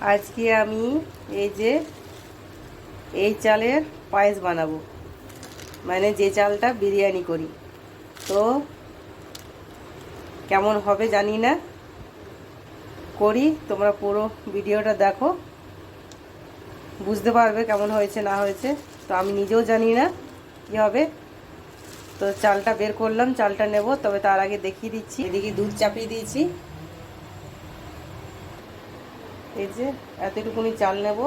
আজকে আমি এই যে এই চালের পায়েস বানাবো। মানে যে চালটা বিরিয়ানি করি। তো কেমন হবে জানি না। করি, তোমরা পুরো ভিডিওটা দেখো। বুঝতে পারবে কেমন হয়েছে, না হয়েছে। তো আমি নিজেও জানি না কী হবে। তো চালটা বের করলাম, চালটা নেব, তবে তার আগে দেখিয়ে দিচ্ছি। এদিকে দুধ চাপিয়ে দিয়েছি। এই যে, এতটুকুনি চাল নেব।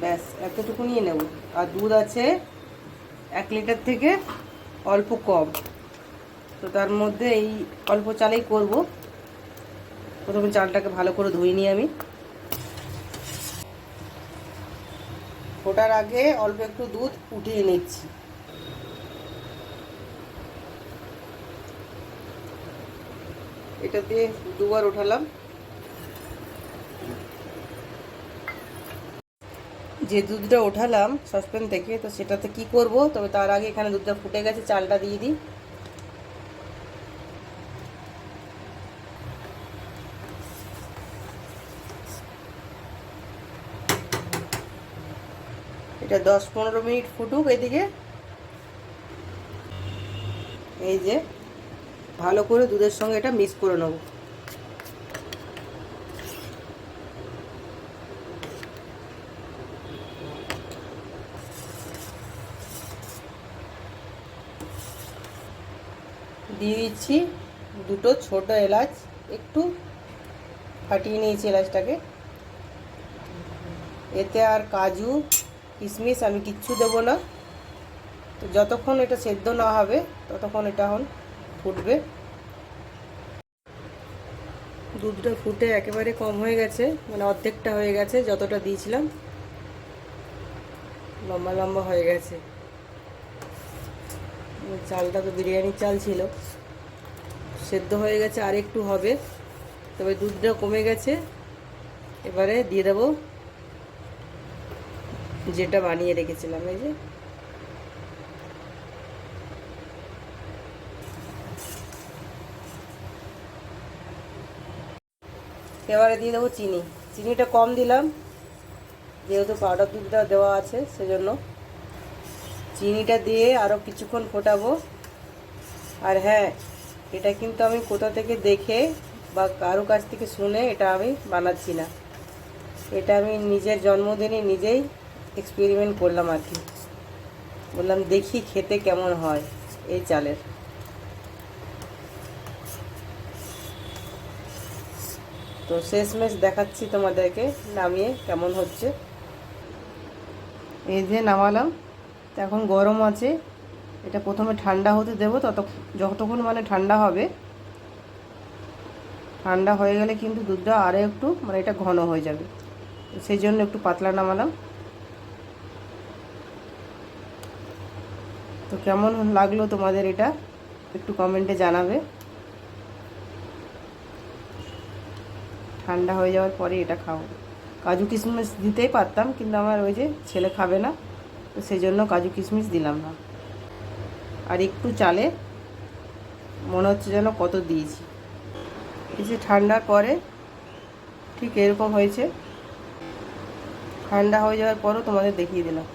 ব্যাস, এতটুকুনি নেব। আর দুধ আছে এক লিটার থেকে অল্প কম। তো তার মধ্যে এই অল্প চালেই করব। প্রথমে চালটাকে ভালো করে ধুই নিই আমি। ফোটার আগে অল্প একটু দুধ উঠিয়ে নিচ্ছি। এটা দিয়ে দুবার উঠালাম যে দুধটা ওঠালাম সসপ্যান থেকে, তো সেটাতে কি করব? তবে তার আগে এখানে দুধটা ফুটে গেছে, চালটা দিয়ে দিই। এটা দশ পনেরো মিনিট ফুটুক এদিকে। এই যে ভালো করে দুধের সঙ্গে এটা মিক্স করে নেব। দিয়ে দিচ্ছি দুটো ছোট এলাচ, একটু ফাটিয়ে নিয়েছি এলাচটাকে। এতে আর কাজু, কিশমিশ আমি কিচ্ছু দেবো না। তো যতক্ষণ এটা সেদ্ধ না হবে, ততক্ষণ এটা এখন ফুটবে। দুধটা ফুটে একেবারে কম হয়ে গেছে মানে অর্ধেকটা হয়ে গেছে যতটা দিয়েছিলাম। লম্বা লম্বা হয়ে গেছে। চালটা তো বিরিয়ানির চাল ছিল। সেদ্ধ হয়ে গেছে, আর একটু হবে। তবে দুধটা কমে গেছে। এবারে দিয়ে দেবো, যেটা বানিয়ে রেখেছিলাম, এই যে। এবারে দিয়ে দেবো চিনি। চিনিটা কম দিলাম, যেহেতু পাউডার দুধটা দেওয়া আছে, সেজন্য। চিনিটা দিয়ে আরও কিছুক্ষণ ফোটাবো। আর হ্যাঁ এটা কিন্তু আমি কোথা থেকে দেখে বা কারও কাছ থেকে শুনে এটা আমি বানাচ্ছি না। এটা আমি নিজের জন্মদিনে নিজেই এক্সপেরিমেন্ট করলাম আর কি। বললাম, দেখি খেতে কেমন হয় এই চালের। তো শেষমেশ দেখাচ্ছি তোমাদেরকে, নামিয়ে কেমন হচ্ছে। এই যে নামালাম এখন গরম আছে, এটা প্রথমে ঠান্ডা হতে দেবো, তত যতক্ষণ মানে ঠান্ডা হবে। ঠান্ডা হয়ে গেলে কিন্তু দুধটা আরও একটু মানে এটা ঘন হয়ে যাবে। সেই জন্য একটু পাতলা নামালাম। তো কেমন লাগল তোমাদের এটা, একটু কমেন্টে জানাবে। ঠান্ডা হয়ে যাওয়ার পরে এটা খাব কাজু কিশমিশ দিতেই পারতাম, কিন্তু আমার ওই যে ছেলে খাবে না, তো সেই জন্য কাজু কিশমিশ দিলাম না। আর একটু চালে মনে হচ্ছে যেন কত দিয়েছি। যে ঠান্ডার পরে ঠিক এরকম হয়েছে। ঠান্ডা হয়ে যাওয়ার পরও তোমাদের দেখিয়ে দিলাম।